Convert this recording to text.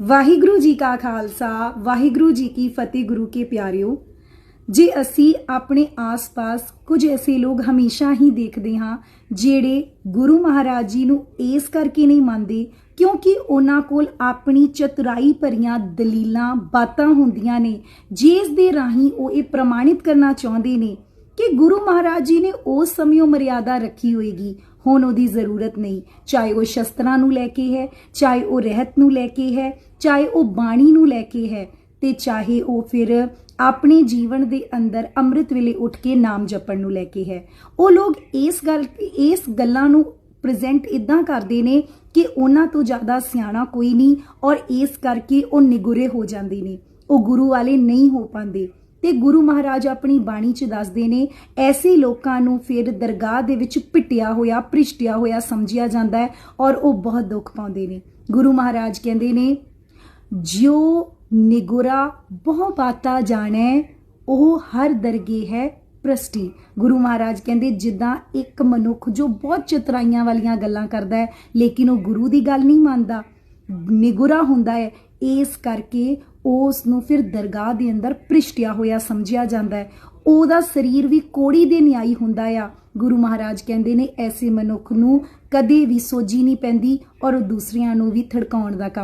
ਵਾਹਿਗੁਰੂ ਜੀ ਕਾ ਖਾਲਸਾ, ਵਾਹਿਗੁਰੂ ਜੀ ਕੀ ਫਤਿਹ, ਗੁਰੂ ਕੇ ਪਿਆਰਿਓ। ਜੇ ਅਸੀਂ ਆਪਣੇ ਆਸ-ਪਾਸ ਕੁਝ ਐਸੇ ਲੋਕ ਹਮੇਸ਼ਾ ਹੀ ਦੇਖਦੇ ਹਾਂ, ਜਿਹੜੇ ਗੁਰੂ ਮਹਾਰਾਜ ਜੀ ਨੂੰ ਇਸ ਕਰਕੇ ਨਹੀਂ ਮੰਨਦੇ, ਕਿਉਂਕਿ ਉਹਨਾਂ ਕੋਲ ਆਪਣੀ ਚਤੁਰਾਈ ਭਰੀਆਂ ਦਲੀਲਾਂ, ਬਾਤਾਂ ਹੁੰਦੀਆਂ ਨੇ, ਜਿਸ ਦੇ ਰਾਹੀਂ ਉਹ ਇਹ ਪ੍ਰਮਾਣਿਤ ਕਰਨਾ ਚਾਹੁੰਦੇ ਨੇ ਕਿ ਗੁਰੂ ਮਹਾਰਾਜ ਜੀ ਨੇ ਉਸ ਸਮਿਓ ਮਰਿਆਦਾ ਰੱਖੀ ਹੋਏਗੀ। ਹੁਣ ਉਹਦੀ ਜ਼ਰੂਰਤ ਨਹੀਂ। ਚਾਹੇ ਉਹ ਸ਼ਸਤਰਾਂ ਨੂੰ ਲੈ ਕੇ ਹੈ, ਚਾਹੇ ਉਹ ਰਹਿਤ ਨੂੰ ਲੈ ਕੇ ਹੈ, ਚਾਹੇ ਉਹ ਬਾਣੀ ਨੂੰ ਲੈ ਕੇ ਹੈ, ਤੇ ਚਾਹੇ ਉਹ ਫਿਰ ਆਪਣੇ ਜੀਵਨ ਦੇ ਅੰਦਰ ਅੰਮ੍ਰਿਤ ਵੇਲੇ ਉੱਠ ਕੇ ਨਾਮ ਜਪਣ ਨੂੰ ਲੈ ਕੇ ਹੈ। ਉਹ ਲੋਕ ਇਸ ਗੱਲ, ਇਸ ਗੱਲਾਂ ਨੂੰ ਪ੍ਰੈਜ਼ੈਂਟ ਇਦਾਂ ਕਰਦੇ ਨੇ ਕਿ ਉਹਨਾਂ ਤੋਂ ਜ਼ਿਆਦਾ ਸਿਆਣਾ ਕੋਈ ਨਹੀਂ ਔਰ ਇਸ ਕਰਕੇ ਉਹ ਨਿਗੁਰੇ ਹੋ ਜਾਂਦੇ ਨੇ। ਉਹ ਗੁਰੂ ਵਾਲੇ ਨਹੀਂ ਹੋ ਪਾਉਂਦੇ। ਤੇ ਗੁਰੂ ਮਹਾਰਾਜ ਆਪਣੀ ਬਾਣੀ 'ਚ ਦੱਸਦੇ ਨੇ, ਐਸੇ ਲੋਕਾਂ ਨੂੰ ਫਿਰ ਦਰਗਾਹ ਦੇ ਵਿੱਚ ਪਿੱਟਿਆ ਹੋਇਆ, ਪ੍ਰਿਸ਼ਟਿਆ ਹੋਇਆ ਸਮਝਿਆ ਜਾਂਦਾ ਹੈ ਔਰ ਉਹ ਬਹੁਤ ਦੁੱਖ ਪਾਉਂਦੇ ਨੇ। ਗੁਰੂ ਮਹਾਰਾਜ ਕਹਿੰਦੇ ਨੇ, ਜਿਉ ਨਿਗੁਰਾ ਬਹੁ ਬਾਤਾ ਜਾਣੈ, ਉਹ ਹਰ ਦਰਗੇ ਹੈ ਪ੍ਰਸਟੀ। ਗੁਰੂ ਮਹਾਰਾਜ ਕਹਿੰਦੇ, ਜਿੱਦਾਂ ਇੱਕ ਮਨੁੱਖ ਜੋ ਬਹੁਤ ਚਤਰਾਈਆਂ ਵਾਲੀਆਂ ਗੱਲਾਂ ਕਰਦਾ ਹੈ, ਲੇਕਿਨ ਉਹ ਗੁਰੂ ਦੀ ਗੱਲ ਨਹੀਂ ਮੰਨਦਾ। ਨਿਗੁਰਾ ਹੁੰਦਾ ਹੈ ਇਸ ਕਰਕੇ ਉਸ ਨੂੰ ਫਿਰ ਦਰਗਾਹ ਦੇ ਅੰਦਰ ਪ੍ਰਿਸ਼ਟਿਆ ਹੋਇਆ ਸਮਝਿਆ ਜਾਂਦਾ ਹੈ। ਉਹਦਾ ਸਰੀਰ ਵੀ ਕੋੜੀ ਦੇ ਨਿਆਈ ਹੁੰਦਾ ਆ। ਗੁਰੂ ਮਹਾਰਾਜ ਕਹਿੰਦੇ ਨੇ, ਐਸੇ ਮਨੁੱਖ ਨੂੰ ਕਦੇ ਵੀ ਸੋਝੀ ਨਹੀਂ ਪੈਂਦੀ ਔਰ ਉਹ ਦੂਸਰਿਆਂ ਨੂੰ ਵੀ ਥੜਕਾਉਣ ਦਾ ਕੰਮ